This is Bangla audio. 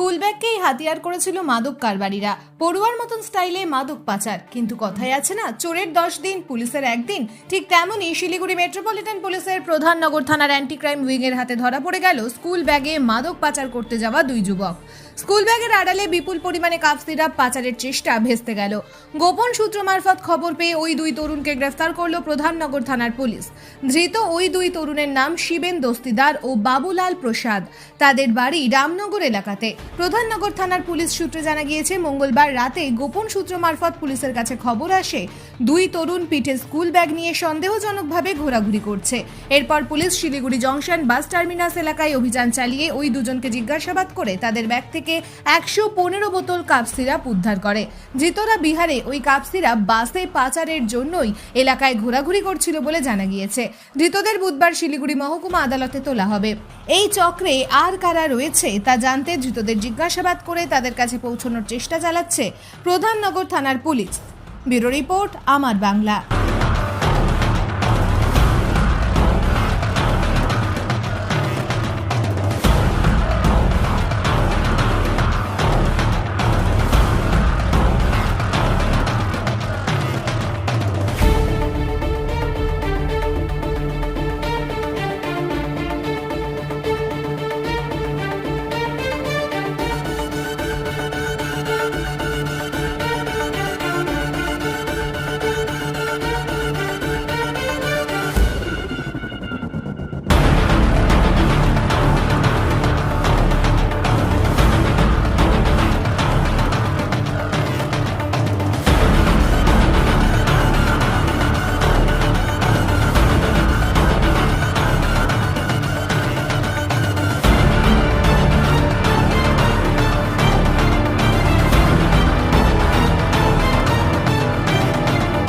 স্কুল ব্যাগকেই হাতিয়ার করেছিল মাদক কারবারিরা। পড়ুয়ার মতন স্টাইলে মাদক পাচার। কিন্তু কথাই আছে না, চোরের দশ দিন, পুলিশের একদিন। ঠিক তেমনই শিলিগুড়ি মেট্রোপলিটন পুলিশের প্রধান নগর থানার অ্যান্টি ক্রাইম উইংয়ের হাতে ধরা পড়ে গেল স্কুল ব্যাগে মাদক পাচার করতে যাওয়া দুই যুবক। স্কুল ব্যাগের আড়ালে বিপুল পরিমাণে কাপ সিরাপ পাচারের চেষ্টা ভেস্তে গেল। গোপন সূত্র মারফত খবর পেয়ে ওই দুই তরুণকে গ্রেফতার করল প্রধাননগর থানার পুলিশ। ধৃত ওই দুই তরুণের নাম শিবেন দস্তিদার ও বাবুলাল প্রসাদ। তাদের বাড়ি রামনগর এলাকাতে। প্রধাননগর থানার পুলিশ সূত্রে জানা গিয়েছে, মঙ্গলবার রাতে গোপন সূত্র মারফত পুলিশের কাছে খবর আসে, দুই তরুণ পিঠে স্কুল ব্যাগ নিয়ে সন্দেহজনকভাবে ঘোরাঘুরি করছে। এরপর police Siliguri junction bus terminus এলাকায় অভিযান চালিয়ে ওই দুজনকে জিজ্ঞাসাবাদ করে তাদের ব্যাগ থেকে একশো পনেরো বোতল কাপ সিরাপ উদ্ধার করে। ধৃতরা বিহারে ওই কাপ সিরাপ বাসে পাচারের জন্যই এলাকায় ঘোরাঘুরি করছিল বলে জানা গিয়েছে। ধৃতদের বুধবার শিলিগুড়ি মহকুমা আদালতে তোলা হবে। এই চক্রে আর কারা রয়েছে তা জানতে ধৃতদের জিজ্ঞাসাবাদ করে তাদের কাছে পৌঁছানোর চেষ্টা চালাচ্ছে প্রধাননগর থানার পুলিশ। ব্যুরো রিপোর্ট, আমার বাংলা।